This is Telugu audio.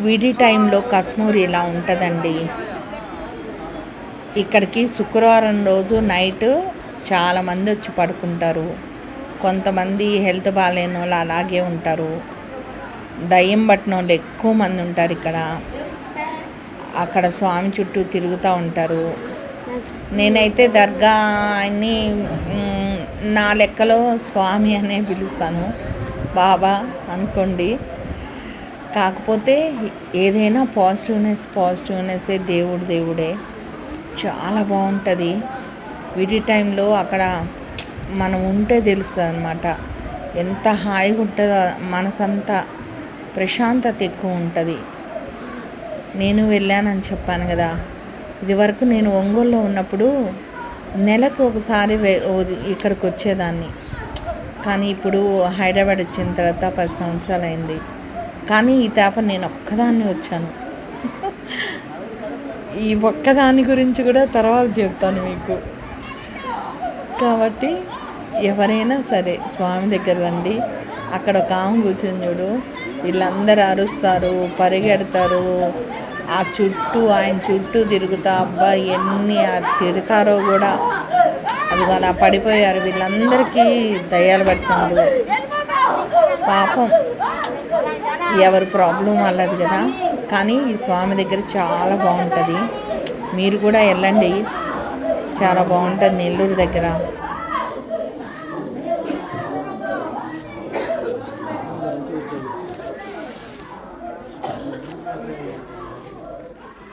విడి టైంలో కశ్మూర్ ఇలా ఉంటుందండి. ఇక్కడికి శుక్రవారం రోజు నైట్ చాలామంది వచ్చి పడుకుంటారు. కొంతమంది హెల్త్ బాగాలేని వాళ్ళు అలాగే ఉంటారు. దయ్యం పట్టిన వాళ్ళు ఎక్కువ మంది ఉంటారు ఇక్కడ. అక్కడ స్వామి చుట్టూ తిరుగుతూ ఉంటారు. నేనైతే దర్గా అని నా లెక్కలో స్వామి అనే పిలుస్తాను. బాబా అనుకోండి. కాకపోతే ఏదైనా పాజిటివ్నెస్ పాజిటివ్నెస్సే దేవుడు దేవుడే. చాలా బాగుంటుంది. విడి టైంలో అక్కడ మనం ఉంటే తెలుస్తుంది అనమాట ఎంత హాయిగా ఉంటుందో మనసంతా ప్రశాంతత ఎక్కువ ఉంటుంది. నేను వెళ్ళానని చెప్పాను కదా. ఇదివరకు నేను ఒంగోలులో ఉన్నప్పుడు నెలకు ఒకసారి ఇక్కడికి వచ్చేదాన్ని. కానీ ఇప్పుడు హైదరాబాద్ వచ్చిన తర్వాత పది సంవత్సరాలు అయింది కానీ ఈ తేప నేను ఒక్కదాన్ని వచ్చాను. ఈ ఒక్కదాని గురించి కూడా తర్వాత చెప్తాను మీకు. కాబట్టి ఎవరైనా సరే స్వామి దగ్గర రండి. అక్కడ ఒక ఆమె కూర్చొని చూడు. వీళ్ళందరూ అరుస్తారు పరిగెడతారు. ఆ చుట్టూ ఆయన చుట్టూ తిరుగుతా అబ్బా ఎన్ని తిడతారో కూడా. అది అలా పడిపోయారు. వీళ్ళందరికీ దయ్యాలు పట్టినాడు పాపం. ఎవరి ప్రాబ్లం వాళ్ళది కదా. కానీ ఈ స్వామి దగ్గర చాలా బాగుంటుంది. మీరు కూడా వెళ్ళండి. చాలా బాగుంటుంది నెల్లూరు దగ్గర.